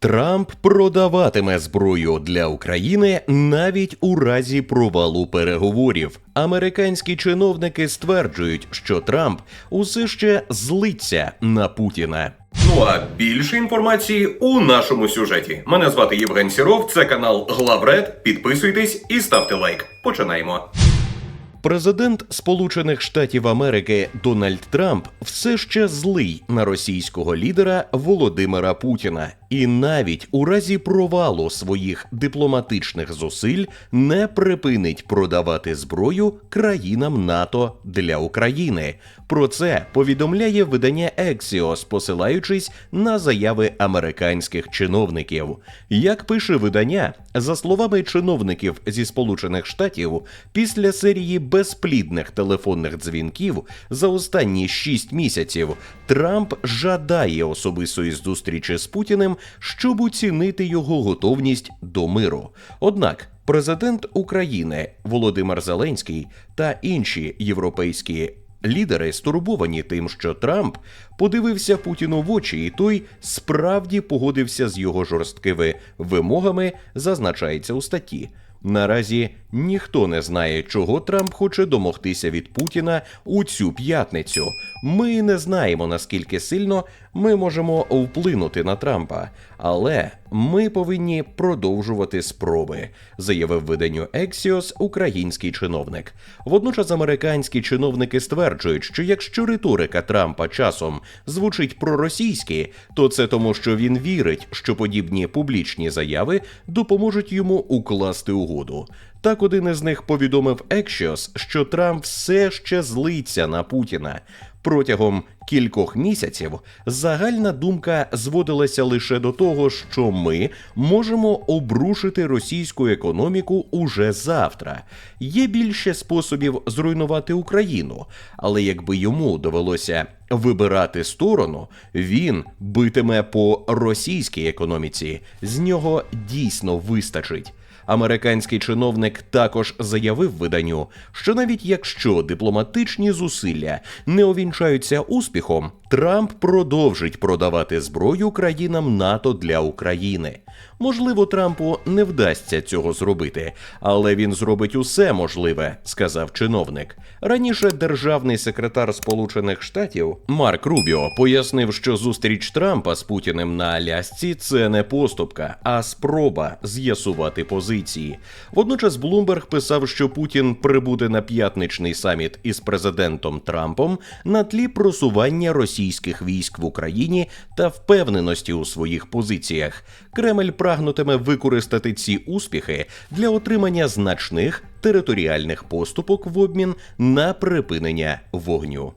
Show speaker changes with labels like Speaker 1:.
Speaker 1: Трамп продаватиме зброю для України навіть у разі провалу переговорів. Американські чиновники стверджують, що Трамп усе ще злиться на Путіна. Ну а більше інформації у нашому сюжеті. Мене звати Євген Сіров. Це канал Главред. Підписуйтесь і ставте лайк. Починаємо. Президент Сполучених Штатів Америки Дональд Трамп все ще злий на російського лідера Володимира Путіна, і навіть у разі провалу своїх дипломатичних зусиль не припинить продавати зброю країнам НАТО для України. Про це повідомляє видання Axios, посилаючись на заяви американських чиновників. Як пише видання, за словами чиновників зі Сполучених Штатів, після серії безплідних телефонних дзвінків за останні шість місяців Трамп жадає особистої зустрічі з Путіним, щоб оцінити його готовність до миру. Однак президент України Володимир Зеленський та інші європейські Лідери стурбовані тим, що Трамп подивився Путіну в очі, і той справді погодився з його жорсткими вимогами, зазначається у статті. Наразі ніхто не знає, чого Трамп хоче домогтися від Путіна у цю п'ятницю. Ми не знаємо наскільки сильно ми можемо вплинути на Трампа, але ми повинні продовжувати спроби, заявив виданню Axios український чиновник. Водночас американські чиновники стверджують, що якщо риторика Трампа часом звучить проросійськи, то це тому, що він вірить, що подібні публічні заяви допоможуть йому укласти угоду. Так один із них повідомив Axios, що Трамп все ще злиться на Путіна. Протягом кількох місяців загальна думка зводилася лише до того, що ми можемо обрушити російську економіку уже завтра. Є більше способів зруйнувати Україну, але якби йому довелося вибирати сторону, він битиме по російській економіці. З нього дійсно вистачить. Американський чиновник також заявив виданню, що навіть якщо дипломатичні зусилля не овінчаються успіхом, Трамп продовжить продавати зброю країнам НАТО для України. Можливо, Трампу не вдасться цього зробити, але він зробить усе можливе, сказав чиновник. Раніше державний секретар Сполучених Штатів Марк Рубіо пояснив, що зустріч Трампа з Путіним на Алясці це не поступка, а спроба з'ясувати позиції. Водночас Блумберг писав, що Путін прибуде на п'ятничний саміт із президентом Трампом на тлі просування російських військ в Україні та впевненості у своїх позиціях. Кремль прагнутиме використати ці успіхи для отримання значних територіальних поступок в обмін на припинення вогню.